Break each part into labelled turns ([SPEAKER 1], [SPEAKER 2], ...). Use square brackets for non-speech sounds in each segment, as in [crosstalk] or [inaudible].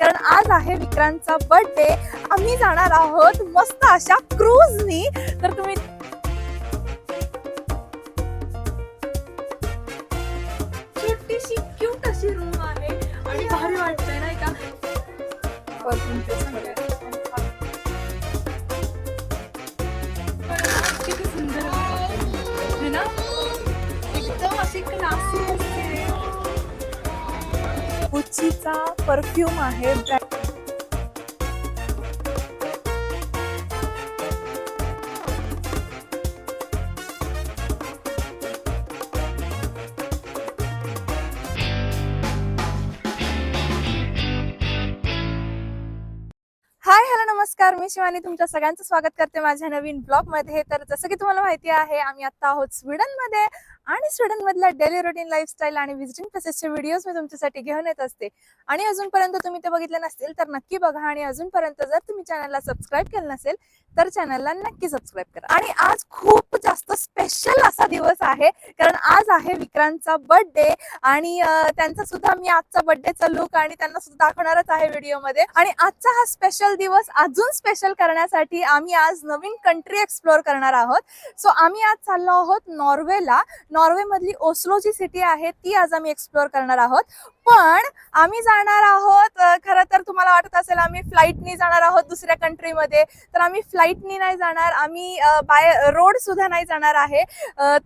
[SPEAKER 1] कारण आज आहे विक्रांतचा बर्थडे आम्ही जाणार आहोत मस्त अशा क्रूजनी तर तुम्ही छोटीशी क्यूट अशी रूम आहे. आणि भारी वाटतंय नाही का? गुच्चीचा परफ्यूम आहे. हाय हॅलो नमस्कार. मी शिवानी तुमच्या सगळ्यांचं स्वागत करते माझ्या नवीन ब्लॉगमध्ये. तर जसं की तुम्हाला माहिती आहे आम्ही आता आहोत स्वीडनमध्ये. आणि स्वीडन मधल्या डेली रुटीन लाईफस्टाईल आणि व्हिजिटिंग प्लेसेसचे व्हिडिओज मी तुमच्यासाठी घेऊन येत असते. आणि अजूनपर्यंत तुम्ही ते बघितले नसतील तर नक्की बघा आणि अजूनपर्यंत जर तुम्ही चॅनलला सबस्क्राईब केलं नसेल तर चॅनलला नक्की सबस्क्राईब करा. आणि आज खूप जास्त स्पेशल असा दिवस आहे कारण आज आहे विक्रांतचा बर्थडे आणि त्यांचा सुद्धा मी आजचा बर्थडेचा लुक आणि त्यांना सुद्धा दाखवणारच आहे व्हिडिओमध्ये. आणि आजचा हा स्पेशल दिवस अजून स्पेशल करण्यासाठी आम्ही आज नवीन कंट्री एक्सप्लोअर करणार आहोत. सो आम्ही आज चाललो आहोत नॉर्वेला. नॉर्वे मधली ओस्लो जी सिटी आहे ती आज आम्ही एक्सप्लोअर करणार आहोत. पण आम्ही जाणार आहोत खरं तर तुम्हाला वाटत असेल आम्ही फ्लाईटनी जाणार आहोत दुसऱ्या कंट्रीमध्ये तर आम्ही फ्लाईटनी नाही जाणार आम्ही बाय रोड सुद्धा नाही जाणार आहे.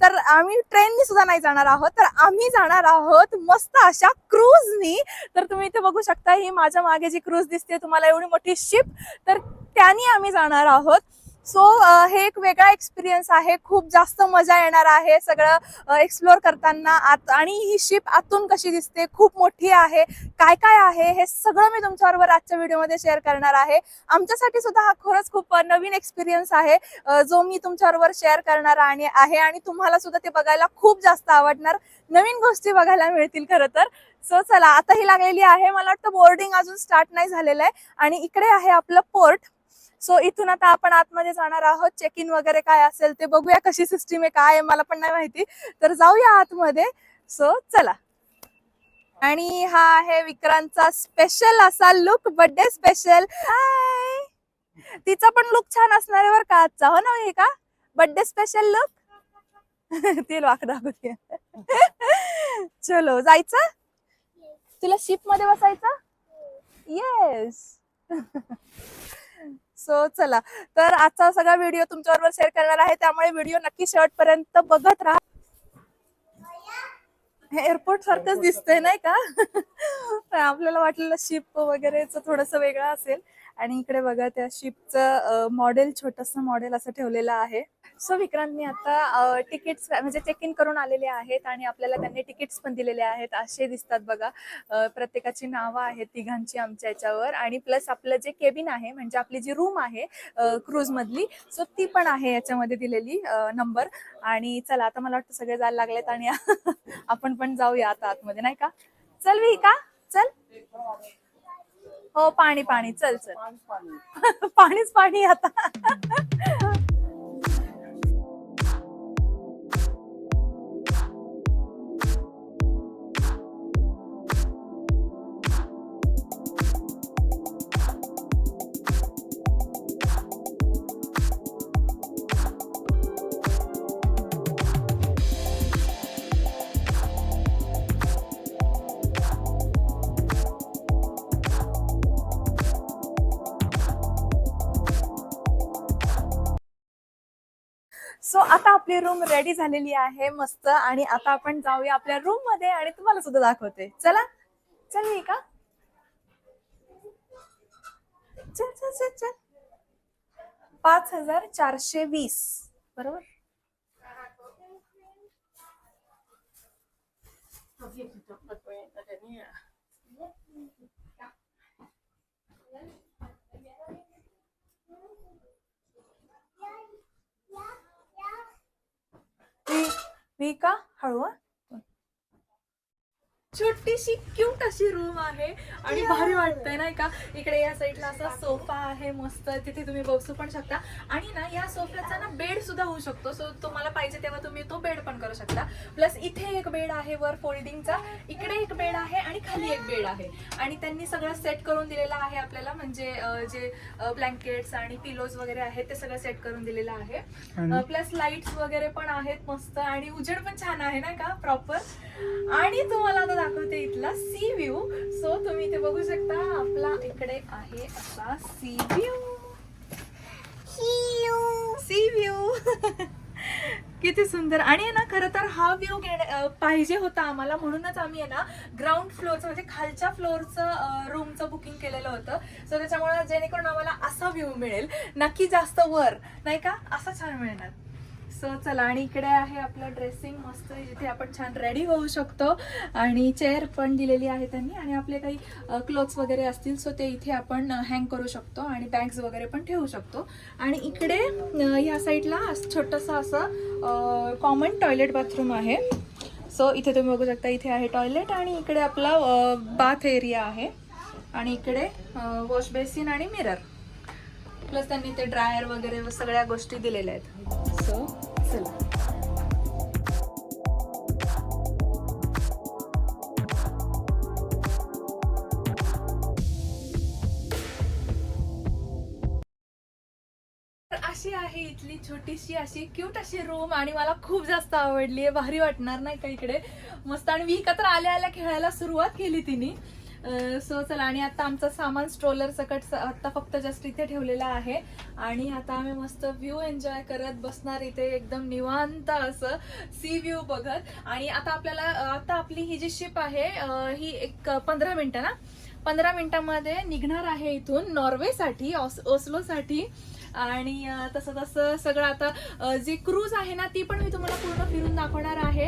[SPEAKER 1] तर आम्ही ट्रेननी सुद्धा नाही जाणार आहोत. तर आम्ही जाणार आहोत मस्त अशा क्रूजनी तर तुम्ही इथे बघू शकता ही माझ्या मागे जी क्रूज दिसते तुम्हाला एवढी मोठी शिप तर त्यानी आम्ही जाणार आहोत. सो हे एक वेगळा एक्सपिरियन्स आहे. खूप जास्त मजा येणार आहे. सगळं एक्सप्लोअर करताना आत आणि ही शिप आतून कशी दिसते खूप मोठी आहे. काय काय आहे हे सगळं मी तुमच्याबरोबर आजच्या व्हिडिओमध्ये शेअर करणार आहे. आमच्यासाठी सुद्धा हा खरंच खूप नवीन एक्सपिरियन्स आहे. जो मी तुमच्याबरोबर शेअर करणार आणि आहे आणि तुम्हाला सुद्धा ते बघायला खूप जास्त आवडणार. नवीन गोष्टी बघायला मिळतील खरं तर. सो चला आता ही लागलेली आहे. मला वाटतं बोर्डिंग अजून स्टार्ट नाही झालेलं आहे. आणि इकडे आहे आपलं पोर्ट सो इथून आता आपण आतमध्ये जाणार आहोत. चेक इन वगैरे काय असेल ते बघूया कशी सिस्टीम आहे काय आहे मला पण नाही माहिती. तर जाऊया आतमध्ये. सो चला. आणि हा आहे विक्रांतचा स्पेशल असा लुक बर्थडे स्पेशल हाय तिचा पण लुक छान असणार आहे बरं का आजचा. हो ना हे का? बर्थडे स्पेशल लुक ते वाक चलो जायचं? तुला शिपमध्ये बसायचं? येस [laughs] सो चला. तर आजचा सगळा व्हिडिओ तुमच्याबरोबर शेअर करणार आहे. त्यामुळे व्हिडिओ नक्की शेवट पर्यंत बघत राहा. हे एअरपोर्ट सारखंच दिसतंय नाही का? [laughs] आपल्याला वाटलेलं शिप वगैरेच थोडस वेगळं असेल. आणि इकडे बघा त्या शिपचं मॉडेल छोटस मॉडेल असं ठेवलेलं आहे. सो विक्रांत मी आता तिकीट्स म्हणजे चेक इन करून आलेले आहेत आणि आपल्याला त्यांनी तिकीट्स पण दिलेले आहेत. असे दिसतात बघा. प्रत्येकाची नावं आहेत तिघांची आमच्या याच्यावर आणि प्लस आपलं जे केबिन आहे म्हणजे आपली जी रूम आहे क्रूज मधली सो ती पण आहे याच्यामध्ये दिलेली नंबर आणि चला आता मला वाटतं सगळे जायला लागलेत आणि [laughs] आपण पण जाऊया आता आतमध्ये नाही का? चल वी का चल. हो पाणी पाणी. चल चल. पाणीच पाणी आता. आपली रूम रेडी झालेली आहे मस्त. आणि आता आपण जाऊया आपल्या रूममध्ये आणि तुम्हाला सुद्धा दाखवते. चला. चल मी का चल चल चल चल. पाच हजार चारशे वीस. बरोबर? वी वी का हळू हं. छोटीशी क्यूट अशी रूम आहे. आणि भारी वाटतंय नाही का? इकडे या साईडला असा सोफा आहे मस्त. तिथे तुम्ही बसू पण शकता. आणि ना या सोफ्याचा ना बेड सुद्धा होऊ शकतो. सो तुम्हाला पाहिजे तेव्हा तुम्ही तो बेड पण करू शकता. प्लस इथे एक बेड आहे वर फोल्डिंगचा इकडे एक बेड आहे आणि खाली एक बेड आहे. आणि त्यांनी सगळं सेट करून दिलेलं आहे आपल्याला. म्हणजे जे ब्लँकेट्स आणि पिलोज वगैरे आहेत ते सगळं सेट करून दिलेलं आहे. प्लस लाईट्स वगैरे पण आहेत मस्त. आणि उजेड पण छान आहे ना का? प्रॉपर आणि तुम्हाला दाखवते इथला सी व्ह्यू सो तुम्ही इथे बघू शकता आपला इकडे आहे असा सी व्ह्यू सी व्ह्यू किती सुंदर. आणि आहे ना खरं तर हा व्ह्यू घेणे पाहिजे होता आम्हाला. म्हणूनच आम्ही आहे ना ग्राउंड फ्लोअरचं म्हणजे खालच्या फ्लोअरचं रूमचं बुकिंग केलेलं होतं. सो त्याच्यामुळे जेणेकरून आम्हाला असा व्ह्यू मिळेल. नक्की जास्त वर. नाही का? असा छान मिळणार. सो चला आणि इकडे आहे आपलं ड्रेसिंग मस्त जिथे आपण छान रेडी होऊ शकतो. आणि चेअर पण दिलेली आहे त्यांनी आणि आपले काही क्लोथ्स वगैरे असतील सो ते इथे आपण हँग करू शकतो आणि बॅग्स वगैरे पण ठेवू शकतो. आणि इकडे ह्या साईडला छोटंसं असं कॉमन टॉयलेट बाथरूम आहे. सो इथे तुम्ही बघू शकता इथे आहे टॉयलेट आणि इकडे आपला बाथ एरिया आहे. आणि इकडे वॉश बेसिन आणि मिरर प्लस त्यांनी ते ड्रायर वगैरे सगळ्या गोष्टी दिलेल्या आहेत. सो चला. तर अशी आहे इथली छोटीशी अशी क्यूट अशी रूम आणि मला खूप जास्त आवडली आहे. भारी वाटणार नाही का इकडे? मस्त. आणि मी एकत्र आल्या आल्या खेळायला सुरुवात केली तिने. सो चला आणि आता आमचं सामान स्ट्रोलर सकट स- आता फक्त जस्ट इथे ठेवलेला आहे. आणि आता आम्ही मस्त व्ह्यू एन्जॉय करत बसणार इथे एकदम निवांत असं सी व्ह्यू बघत. आणि आता आपल्याला आता आपली ही जी शिप आहे ही एक पंधरा मिनिटं ना? पंधरा मिनिटांमध्ये निघणार आहे इथून नॉर्वेसाठी ऑस ओस्लोसाठी. आणि तसं तसं सगळं आता जी क्रूज आहे ना ती पण मी तुम्हाला पूर्ण फिरून दाखवणार आहे.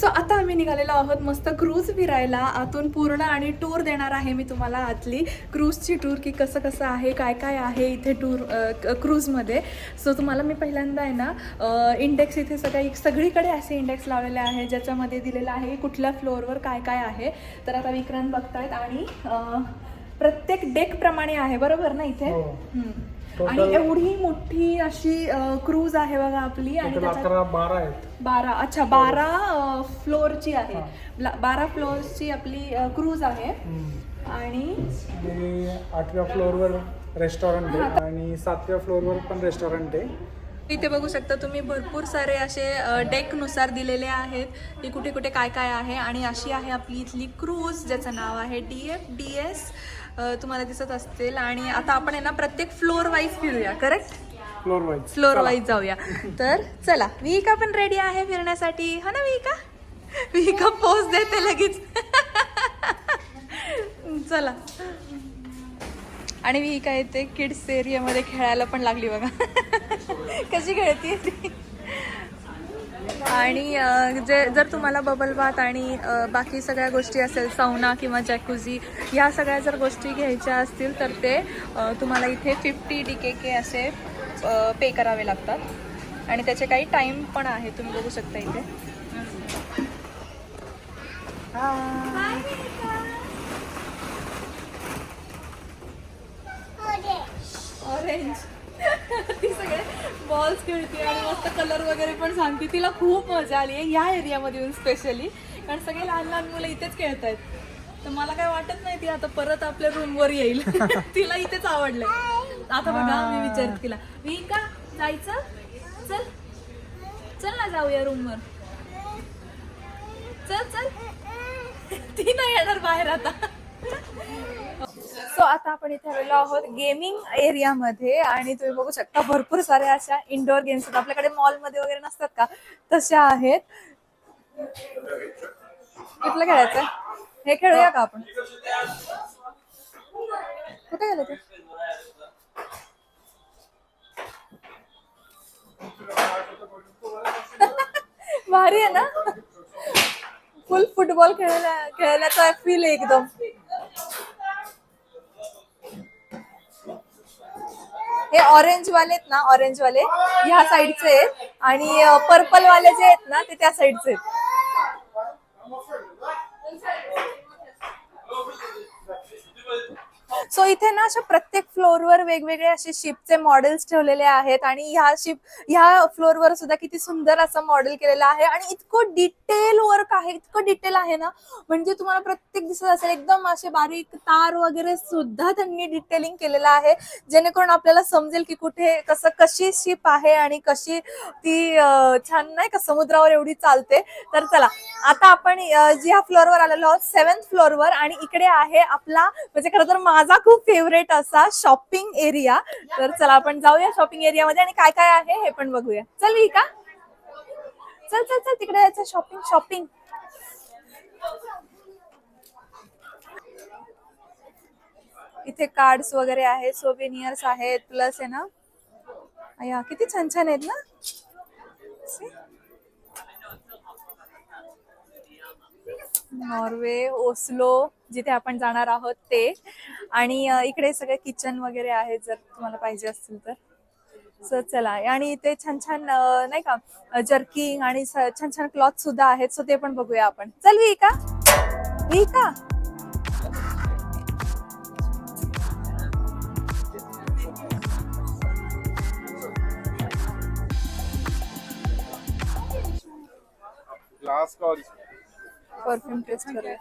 [SPEAKER 1] सो आता आम्ही निघालेलो आहोत मस्त क्रूज फिरायला. आतून पूर्ण आणि टूर देणार आहे मी तुम्हाला आतली. क्रूजची टूर की कसं कसं आहे काय काय आहे इथे टूर क्रूजमध्ये सो तुम्हाला मी पहिल्यांदा आहे ना इंडेक्स इथे सगळ्या सगळीकडे असे इंडेक्स लावलेले आहे ज्याच्यामध्ये दिलेलं आहे की कुठल्या फ्लोअरवर काय काय आहे. तर आता विक्रांत बघतायत आणि प्रत्येक डेक प्रमाणे आहे बरोबर ना इथे?
[SPEAKER 2] हो.
[SPEAKER 1] आणि एवढी मोठी अशी क्रूज आहे बघा आपली आणि त्याच्यात
[SPEAKER 2] बारा आहेत.
[SPEAKER 1] बारा अच्छा बारा फ्लोअरची आहे. बारा फ्लोअर्सची आपली क्रूज आहे. आणि
[SPEAKER 2] आठव्या फ्लोअरवर रेस्टॉरंट आहे आणि सातव्या फ्लोअरवर पण रेस्टॉरंट आहे.
[SPEAKER 1] इथे बघू शकता तुम्ही भरपूर सारे असे डेकनुसार दिलेले आहेत. की कुठे कुठे काय काय आहे आणि अशी आहे आपली इथली क्रूज ज्याचं नाव आहे डी एफ डी एस तुम्हाला दिसत असतील. आणि आता आपण आहे ना प्रत्येक फ्लोअर वाईज फिरूया correct
[SPEAKER 2] floor wise
[SPEAKER 1] floor wise जाऊया. तर चला विहिका पण रेडी आहे फिरण्यासाठी. हा ना विहिका? विहिका पोच देते लगेच. चला. आणि विहिका येते किड्स एरियामध्ये खेळायला पण लागली बघा. कशी खेळते ती? आणि जे जर तुम्हाला बबल बाथ आणि बाकी सगळ्या गोष्टी असेल सावना किंवा जॅकुझी ह्या सगळ्या जर गोष्टी घ्यायच्या असतील तर ते तुम्हाला इथे फिफ्टी डी के के असे पे करावे लागतात. आणि त्याचे काही टाईम पण आहे तुम्ही बघू शकता इथे. ऑरेंज बॉल्स खेळते आणि मस्त कलर वगैरे पण सांगते. तिला खूप मजा आली आहे या एरियामध्ये येऊन स्पेशली कारण सगळे लहान लहान मुलं इथेच खेळत आहेत तर मला काय वाटत नाही ती आता परत आपल्या रूमवर येईल. [laughs] तिला इथेच आवडलंय. आता बघा मी विचारते तिला मी का जायचं? चल. चल ना जाऊया रूमवर चल चल. [laughs] ती नाही येणार बाहेर आता. सो आता आपण इथे आलेलो आहोत गेमिंग एरियामध्ये आणि तुम्ही बघू शकता भरपूर साऱ्या अशा इनडोअर गेम्स आहेत. आपल्याकडे मॉलमध्ये वगैरे नसतात का? तशा आहेत. कुठलं खेळायचं? हे खेळूया का आपण? कुठे गेलं ते? [laughs] भारी आहे ना? फुल फुटबॉल खेळण्या खेळण्याचा फील आहे एकदम. हे ऑरेंज वाले आहेत ना ऑरेंज वाले ह्या साईडचे आहेत. आणि पर्पल वाले जे आहेत ना ते त्या साईडचे आहेत. सो इथे ना अशा प्रत्येक फ्लोअरवर वेगवेगळे असे शिपचे मॉडेल्स ठेवलेले आहेत आणि ह्या शिप ह्या फ्लोअरवर सुद्धा किती सुंदर असं मॉडेल केलेलं आहे. आणि इतकं डिटेल वर्क आहे इतकं डिटेल आहे ना म्हणजे तुम्हाला प्रत्येक दिसत असेल एकदम असे बारीक तार वगैरे सुद्धा त्यांनी डिटेलिंग केलेलं आहे जेणेकरून आपल्याला समजेल की कुठे कसं कशी शिप आहे आणि कशी ती छान नाही का समुद्रावर एवढी चालते. तर चला आता आपण जी ह्या फ्लोअरवर आलेलो आहोत सेव्हन्थ फ्लोअरवर आणि इकडे आहे आपला म्हणजे खरं तर माझा खूप फेवरेट असा शॉपिंग एरिया तर चला आपण जाऊया शॉपिंग एरियामध्ये आणि काय काय आहे हे पण बघूया. चल का चल चल चल तिकडे जायचं शॉपिंग शॉपिंग इथे कार्ड्स वगैरे आहेत सोवेनियर्स आहेत प्लस आहे ना? अया किती छान छान आहेत ना? Norway Oslo. जिथे आपण जाणार आहोत ते. आणि इकडे सगळे किचन वगैरे आहेत जर तुम्हाला पाहिजे असतील तर. सो चला. आणि इथे छान छान नाही का जर्किंग आणि छान छान क्लॉथ सुद्धा आहेत. सो ते पण बघूया आपण. चल विका विका
[SPEAKER 3] ग्लास का और
[SPEAKER 1] परफ्यूम टेस्ट करूया.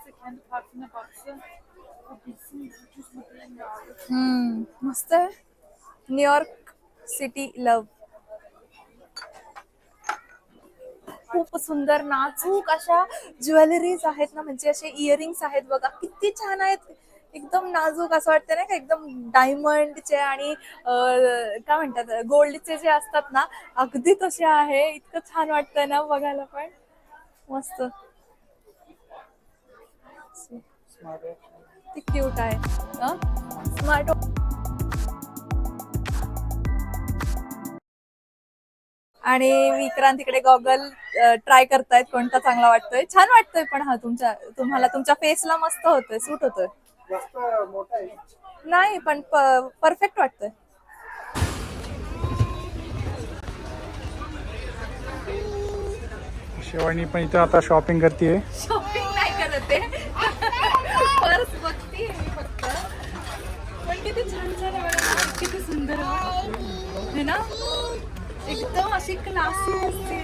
[SPEAKER 1] हम्म मस्त आहे. न्यूयॉर्क सिटी लव खूप सुंदर नाजूक अशा ज्वेलरीज आहेत ना म्हणजे असे इयरिंग्स आहेत बघा किती छान आहेत. एकदम नाजूक असं वाटतं ना का एकदम डायमंडचे आणि अं, काय म्हणतात गोल्डचे जे असतात ना अगदी तसे आहे. इतकं छान वाटतंय ना बघायला पण. मस्त. ती क्यूट आहे. स्मार्ट आणि विक्रांत तिकडे गॉगल ट्राय करतायत. कोणता चांगला वाटतोय? छान वाटतोय पण हा तुमच्या तुम्हाला तुमच्या फेसला मस्त होतोय. सूट होतोय. नाही पण परफेक्ट वाटतोय.
[SPEAKER 2] शिवानी पण इथं आता शॉपिंग करते
[SPEAKER 1] शॉपिंग नाही करत पर्स बघते मी फक्त. पण किती छान छान आहे किती सुंदर आहे. है ना? एकदम अशी क्लासी असते.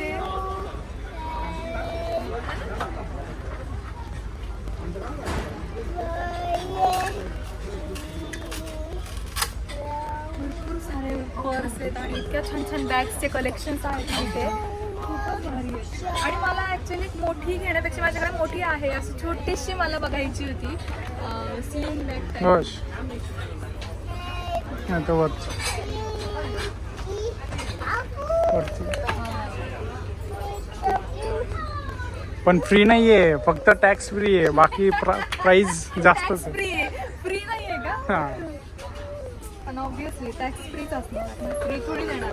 [SPEAKER 1] भरपूर सारे पर्स आहेत आणि इतक्या छान छान बॅग्सचे कलेक्शन्स आहेत तिथे खूपच भारी आहे. आणि मला ऍक्च्युली मोठी घेण्यापेक्षा माझ्याकडे मोठी आहे. अशी छोटीशी मला बघायची होती.
[SPEAKER 2] आता वरची पण फ्री नाहीये. फक्त टॅक्स फ्री आहे. बाकी प्राइस जास्तच आहे.
[SPEAKER 1] फ्री फ्री नाही आहे का?
[SPEAKER 2] हा.
[SPEAKER 1] पण ऑब्विसली टॅक्स फ्रीच असणार. फ्री थोडी देणार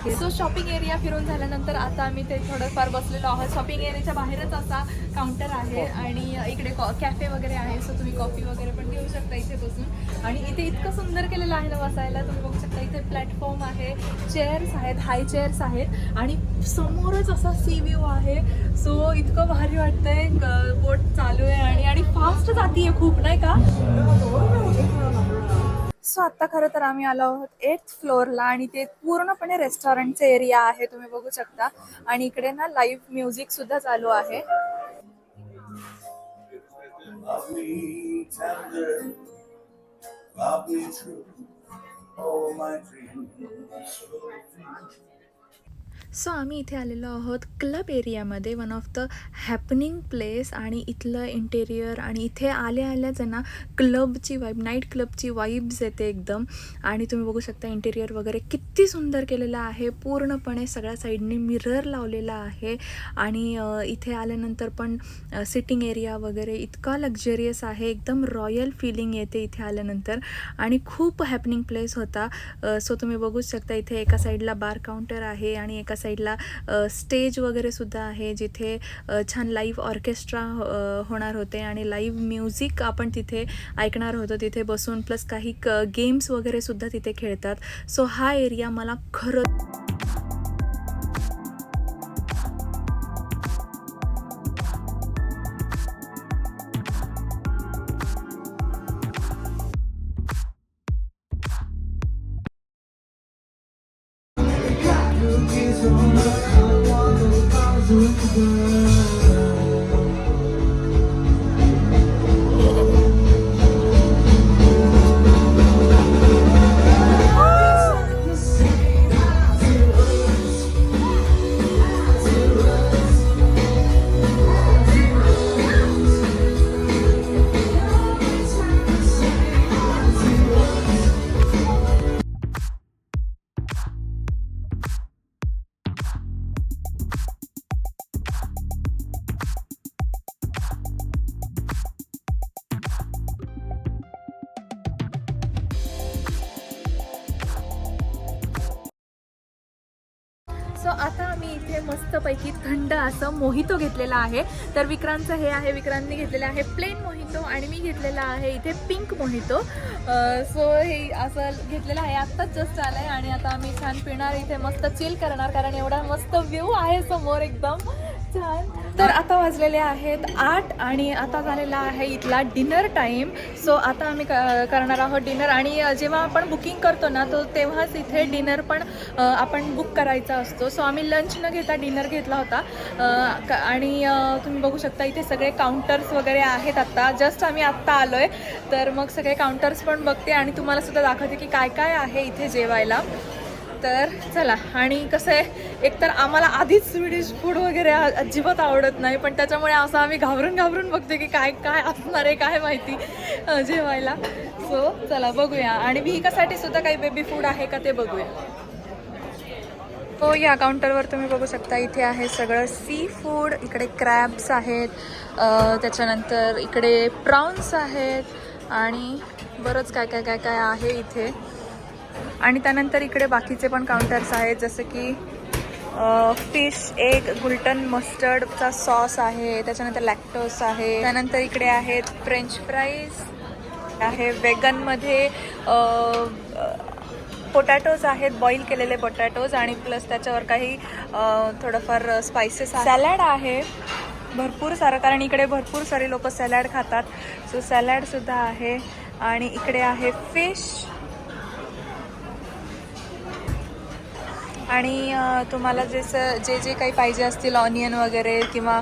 [SPEAKER 1] सो शॉपिंग एरिया फिरून झाल्यानंतर आता आम्ही ते थोडंफार बसलेलो आहोत. शॉपिंग एरियाच्या बाहेरच असा काउंटर आहे आणि इकडे कॅफे वगैरे आहे. सो तुम्ही कॉफी वगैरे पण घेऊ शकता इथे बसून. आणि इथे इतकं सुंदर केलेलं आहे ना बसायला. तुम्ही बघू शकता इथे प्लॅटफॉर्म आहे. चेअर्स आहेत. हाय चेअर्स आहेत. आणि समोरच असा सी व्ह्यू आहे. सो इतकं भारी वाटतंय. बोट चालू आहे आणि आणि फास्ट जातीये खूप नाही का? सो आता खरं तर आम्ही आलो आहोत एट फ्लोअरला आणि ते पूर्णपणे रेस्टॉरंटचे एरिया आहे तुम्ही बघू शकता. आणि इकडे ना लाईव्ह म्युझिक सुद्धा चालू आहे.
[SPEAKER 4] Love me true, oh my dreams. so true.
[SPEAKER 1] So आम्ही इथे आलेलो आहोत क्लब एरियामध्ये one of the happening place आणि इथलं इंटेरियर आणि इथे आल्या आल्याच आहे ना क्लबची वाईब नाईट क्लबची वाईब्स येते एकदम. आणि तुम्ही बघू शकता इंटेरियर वगैरे किती सुंदर केलेलं आहे. पूर्णपणे सगळ्या साईडने मिरर लावलेला आहे. आणि इथे आल्यानंतर पण सिटिंग एरिया वगैरे इतका लक्झरियस आहे. एकदम रॉयल फिलिंग येते इथे आल्यानंतर. आणि खूप हॅपनिंग प्लेस होता. सो तुम्ही बघू शकता इथे एका साईडला बार काउंटर आहे आणि एका साईडला स्टेज वगैरे सुद्धा आहे जिथे छान लाईव्ह ऑर्केस्ट्रा होणार होते आणि लाईव्ह म्युझिक आपण तिथे ऐकणार होतो. तिथे बसून प्लस काही क गेम्स वगैरे सुद्धा तिथे खेळतात. सो हा एरिया मला खरंच सो मी इथे मस्तपैकी थंड असं मोहितो घेतलेला आहे. तर विक्रांतचं हे आहे विक्रांतने घेतलेलं आहे प्लेन मोहितो आणि मी घेतलेला आहे इथे पिंक मोहितो. सो हे असं घेतलेलं आहे. आत्ताच जस्ट आलं आहे आणि आता आम्ही छान पिणार इथे मस्त चिल करणार कारण एवढा मस्त व्ह्यू आहे समोर एकदम. छान तर आता वाजलेले आहेत आठ आणि आता झालेला आहे इथला डिनर टाईम सो आता आम्ही क- करणार आहोत डिनर आणि जेव्हा आपण बुकिंग करतो ना तो तेव्हाच इथे डिनर पण आपण बुक करायचा असतो. सो आम्ही लंच न घेता डिनर घेतला होता. क- आणि तुम्ही बघू शकता इथे सगळे काउंटर्स वगैरे आहेत आत्ता जस्ट आम्ही आत्ता आलो आहे तर मग सगळे काउंटर्स पण बघते आणि तुम्हाला सुद्धा दाखवते की काय काय आहे इथे जेवायला. तर चला आणि कसं आहे एकतर आम्हाला आधीच स्वीडिश फूड वगैरे अजिबात आवडत नाही पण त्याच्यामुळे असं आम्ही घाबरून घाबरून बघते की काय काय असणार आहे काय माहिती जेवायला. सो चला बघूया. आणि विहिकासाठी सुद्धा काही बेबी फूड आहे का ते बघूया. हो या काउंटरवर तुम्ही बघू शकता इथे आहे सगळं सी फूड इकडे क्रॅब्स आहेत त्याच्यानंतर इकडे प्रॉन्स आहेत आणि बरंच काय काय काय काय आहे इथे. आणि त्यानंतर इकडे बाकीचे पण काउंटर्स आहेत जसं की फिश एग गुलटन मस्टर्डचा सॉस आहे त्याच्यानंतर लॅक्टोस आहे त्यानंतर इकडे आहेत फ्रेंच फ्राईज आहे वेगनमध्ये पोटॅटोज आहेत बॉईल केलेले पोटॅटोज आणि प्लस त्याच्यावर काही थोडंफार स्पायसेस सॅलॅड आहे भरपूर सारं कारण इकडे भरपूर सारे लोक सॅलॅड खातात. सो सॅलॅडसुद्धा आहे. आणि इकडे आहे फिश आणि तुम्हाला जसं जे जे काही पाहिजे असतील ऑनियन वगैरे किंवा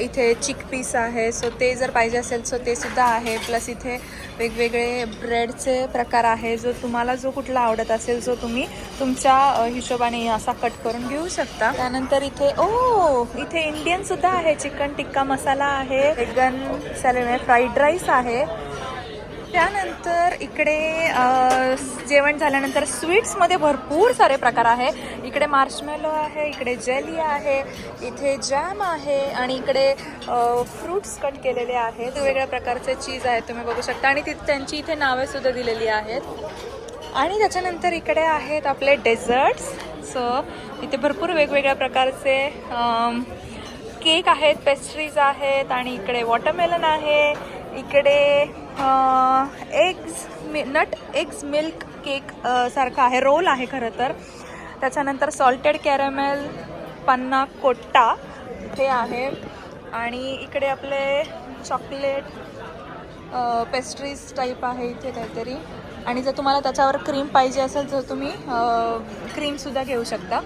[SPEAKER 1] इथे चिक पीस आहे सो ते जर पाहिजे असेल सो ते सुद्धा आहे. प्लस इथे वेगवेगळे ब्रेडचे प्रकार आहे जो तुम्हाला जो कुठला आवडत असेल जो तुम्ही तुमच्या हिशोबाने असा कट करून घेऊ शकता. त्यानंतर इथे ओ इथे इंडियन सुद्धा आहे चिकन टिक्का मसाला आहे वेगन सॅलेड फ्राईड राईस आहे. त्यानंतर इकडे जेवण झाल्यानंतर स्वीट्समध्ये भरपूर सारे प्रकार आहे. इकडे मार्शमेलो आहे इकडे जेली आहे इथे जॅम आहे आणि इकडे फ्रूट्स कट केलेले आहेत. वेगवेगळ्या प्रकारचे चीज आहेत तुम्ही बघू शकता. आणि ती त्यांची इथे नावेसुद्धा दिलेली आहेत. आणि त्याच्यानंतर इकडे आहेत आपले डेझर्ट्स सो इथे भरपूर वेगवेगळ्या प्रकारचे केक आहेत पेस्ट्रीज आहेत आणि इकडे वॉटरमेलन आहे. इकडे eggs nut eggs milk cake सारखा आहे. रोल आहे खरं तर. त्याच्यानंतर सॉल्टेड कॅरमेल पन्ना कोट्टा हे आहे. आणि इकडे आपले चॉकलेट पेस्ट्रीज टाईप आहे इथे काहीतरी. आणि जर तुम्हाला त्याच्यावर क्रीम पाहिजे असेल तर तुम्ही क्रीमसुद्धा घेऊ शकता.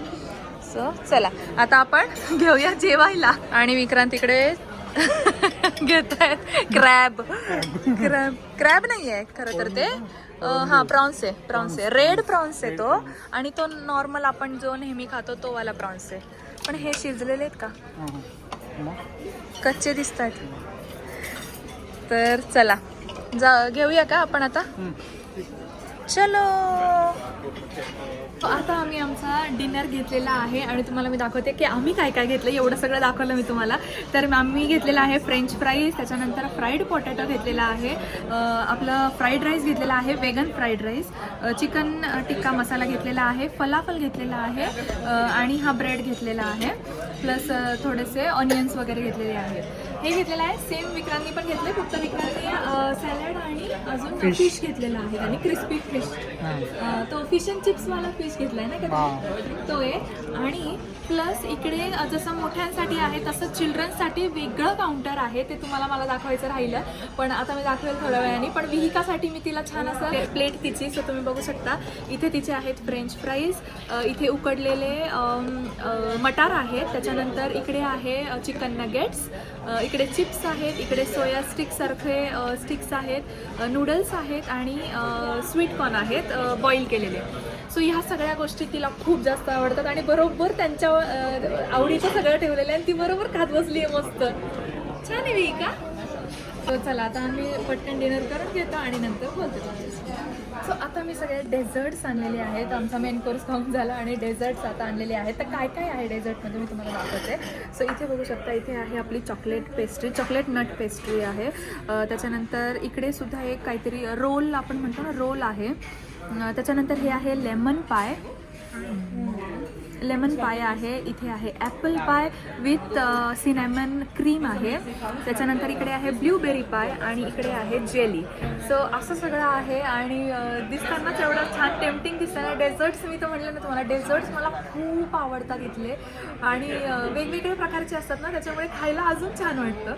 [SPEAKER 1] सो चला. आता आपण [laughs] घेऊया जेवायला. आणि विक्रांत इकडे घेत आहेत क्रॅब क्रॅब क्रॅब नाही आहे खरं तर ते. हा प्रॉन्स आहे प्रॉन्स आहे रेड प्रॉन्स आहे तो. आणि तो नॉर्मल आपण जो नेहमी खातो तो वाला प्रॉन्स आहे पण हे शिजलेले आहेत का? कच्चे दिसत आहेत तर चला. जा घेऊया का आपण आता. चलो. आता आम्ही आमचा डिनर घेतलेला आहे आणि तुम्हाला मी दाखवते की आम्ही काय काय घेतलं एवढं सगळं दाखवलं मी तुम्हाला. तर आम्ही घेतलेला आहे फ्रेंच फ्राईज त्याच्यानंतर फ्राईड पोटॅटो घेतलेला आहे. आपलं फ्राईड राईस घेतलेला आहे vegan fried rice chicken tikka masala घेतलेला आहे फलाफल घेतलेला आहे आणि हा ब्रेड घेतलेला आहे. प्लस थोडेसे ऑनियन्स वगैरे घेतलेले आहेत. हे घेतलेलं आहे सेम विक्रांनी पण घेतले फक्त विक्रांनी सॅलड आणि अजून. फिश घेतलेला आहे आणि क्रिस्पी फिश तो फिश अँड चिप्स वाला फिश घेतलाय ना का. तो आहे. आणि प्लस इकडे जसं मोठ्यांसाठी आहे तसं चिल्ड्रन्ससाठी वेगळं काउंटर आहे. ते तुम्हाला मला दाखवायचं राहिलं. पण आता मी दाखवेल थोड्या वेळाने. पण विहिकासाठी मी तिला छान असं प्लेट तिची सो तुम्ही बघू शकता. इथे तिचे आहेत फ्रेंच फ्राईज इथे उकडलेले मटार आहेत. त्याच्यानंतर इकडे आहे चिकन नगेट्स इकडे चिप्स आहेत. इकडे सोया स्टिक सारखे स्टिक्स आहेत. नूडल्स आहेत. आणि स्वीट कॉर्न आहेत बॉईल केलेले. सो ह्या सगळ्या गोष्टी तिला खूप जास्त आवडतात आणि बरोबर त्यांच्या आवडीचं सगळं ठेवलेलं आहे आणि ती बरोबर खात बसली आहे मस्त. छान आहे का सो चला आता आम्ही पटकन डिनर करून घेतो आणि नंतर बोलतो सो आता मी सगळे डेझर्ट्स आणलेले आहेत. आमचा मेन कोर्स खाऊन झाला आणि डेझर्ट्स आता आणलेले आहेत. तर काय काय आहे डेझर्टमध्ये मी तुम्हाला दाखवते. सो इथे बघू शकता इथे आहे आपली chocolate pastry chocolate nut pastry आहे. त्याच्यानंतर इकडे सुद्धा एक काहीतरी रोल आपण म्हणतो ना रोल आहे. त्याच्यानंतर हे आहे लेमन पाय. लेमन पाय आहे इथे आहे ॲपल पाय विथ सिनेमन क्रीम आहे. त्याच्यानंतर इकडे आहे ब्ल्यूबेरी पाय आणि इकडे आहे जेली सो असं सगळं आहे आणि दिसतानाच एवढं छान टेम्पटिंग दिसताना डेझर्ट्स मी तर म्हणलं ना तुम्हाला डेझर्ट्स मला खूप आवडतात इथले. आणि वेगवेगळ्या वेगवेगळे प्रकारचे असतात ना त्याच्यामुळे खायला अजून छान वाटतं.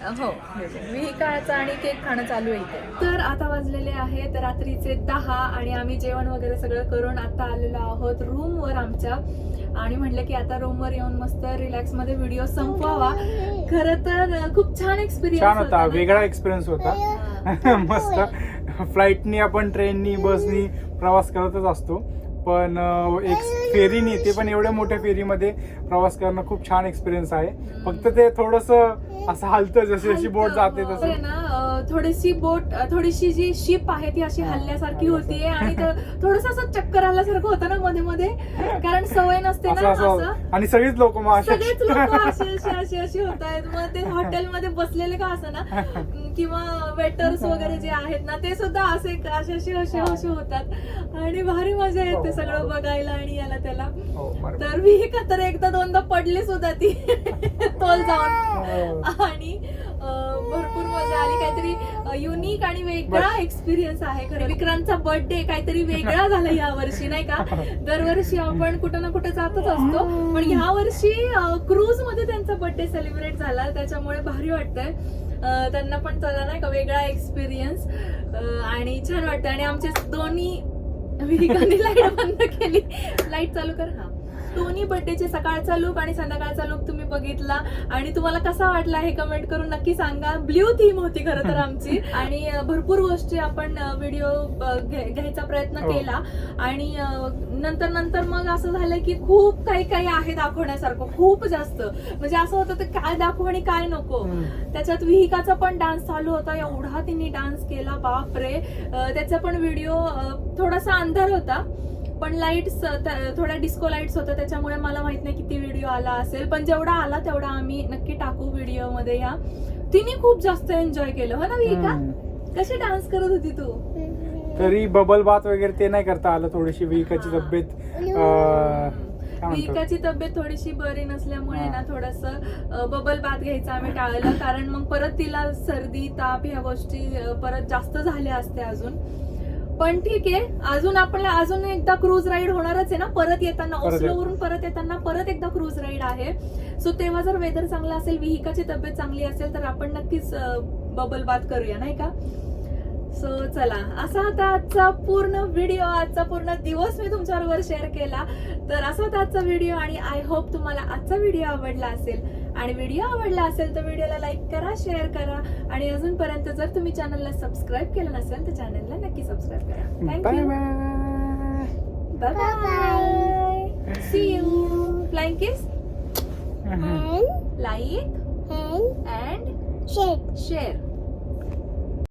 [SPEAKER 1] हो विहिकाळाचा आणि केक खाणं चालू आहे इथे. तर आता वाजलेले आहेत रात्रीचे दहा आणि आम्ही जेवण वगैरे सगळं करून आता आलेलो आहोत रूमवर आमच्या. आणि म्हणलं की आता रूमवर येऊन मस्त रिलॅक्समध्ये व्हिडिओ संपवावा. खरं तर खूप छान एक्सपिरियन्स
[SPEAKER 2] छान होता वेगळा एक्सपिरियन्स होता. [laughs] मस्त. फ्लाईटनी आपण ट्रेननी बसनी प्रवास करतच असतो. पण एक फेरीनी ते पण एवढ्या मोठ्या फेरीमध्ये प्रवास करणं खूप छान एक्सपिरियन्स आहे. फक्त ते थोडस असं हालतं जशी जशी बोट जाते तसं.
[SPEAKER 1] अं, थोडीशी बोट थोडीशी जी शिप आहे ती अशी हल्ल्यासारखी होतीये आणि थोडस असं चक्कर आल्यासारखं होतं ना मध्ये मध्ये. कारण सवय नसते ना
[SPEAKER 2] असं आणि सगळीच लोक
[SPEAKER 1] सगळेच लोक [laughs] अशी अशी अशी अशी होत आहेत मग ते हॉटेलमध्ये बसलेले का असं ना? [laughs] किंवा वेटर्स वगैरे जे आहेत ना ते सुद्धा असे असे असे असे असे होतात. आणि भारी मजा येते सगळं बघायला आणि याला त्याला.
[SPEAKER 2] हो.
[SPEAKER 1] तर मी का तर एकदा दोनदा पडली सुद्धा ती. [laughs] तोल जाऊन.
[SPEAKER 2] हो.
[SPEAKER 1] आणि भरपूर मजा आली. काहीतरी युनिक आणि वेगळा एक्सपिरियन्स आहे. खरं विक्रांतचा बर्थडे काहीतरी वेगळा [laughs] झाला या वर्षी नाही का? दरवर्षी आपण [laughs] कुठं ना कुठं जातच असतो. पण ह्या वर्षी क्रूजमध्ये त्यांचा बर्थडे सेलिब्रेट झाला. त्याच्यामुळे भारी वाटतंय. त्यांना पण चला नाही का वेगळा एक्सपिरियन्स आणि छान वाटतं आणि आमचे दोन्ही लाइट बंद केली. लाइट चालू कर. हा. दोन्ही बर्थडेचे सकाळचा लुक आणि संध्याकाळचा लुक तुम्ही बघितला. आणि तुम्हाला कसा वाटला हे कमेंट करून नक्की सांगा. ब्ल्यू थीम होती खरं तर आमची. [laughs] आणि भरपूर गोष्टी आपण व्हिडिओ घ्यायचा प्रयत्न
[SPEAKER 2] हो.
[SPEAKER 1] केला. आणि नंतर नंतर मग असं झालं की खूप काही काही आहे दाखवण्यासारखं. खूप जास्त. म्हणजे असं होतं काय दाखवू आणि काय नको. त्याच्यात विहिकाचा पण डान्स चालू होता. एवढा तिने डान्स केला. बापरे. अं, त्याचा पण व्हिडिओ थोडासा अंधार होता. पण लाईट्स थोड्या डिस्को लाईट्स होत्या त्याच्यामुळे मला माहीत नाही किती व्हिडिओ आला असेल. पण जेवढा आला तेवढा आम्ही नक्की टाकू व्हिडिओमध्ये या. तिने खूप जास्त एन्जॉय केलं. हो ना
[SPEAKER 2] हम्म.
[SPEAKER 1] कशी डान्स करत होती तू?
[SPEAKER 2] तरी बबल बात वगैरे ते नाही करता आलं थोडीशी. विकाची तब्येत
[SPEAKER 1] विहिकाची तब्येत थोडीशी बरी नसल्यामुळे. ना थोडस बबल बाथ घ्यायचं आम्ही टाळलं. कारण मग परत तिला सर्दी ताप ह्या गोष्टी परत जास्त झाल्या असत्या अजून. पण ठीक आहे अजून आपल्याला अजून एकदा क्रूज राईड होणारच आहे ना? परत येताना ओस्लोवरून परत येताना परत एकदा क्रूज राईड आहे. सो तेव्हा जर वेदर चांगला असेल विहिकाची तब्येत चांगली असेल तर आपण नक्कीच बबल बाथ करूया नाही का? सो चला. असा होता आजचा पूर्ण व्हिडिओ आजचा पूर्ण दिवस मी तुमच्याबरोबर शेअर केला. तर असा होता आजचा व्हिडिओ आणि आय होप तुम्हाला आजचा व्हिडिओ आवडला असेल. आणि व्हिडिओ आवडला असेल तर व्हिडिओला लाईक करा शेअर करा. आणि अजूनपर्यंत जर तुम्ही चॅनलला सबस्क्राईब केलं नसेल तर चॅनलला नक्की सबस्क्राईब करा. Thank you
[SPEAKER 2] bye
[SPEAKER 1] bye bye see you flying kiss like and
[SPEAKER 5] shake.
[SPEAKER 1] Share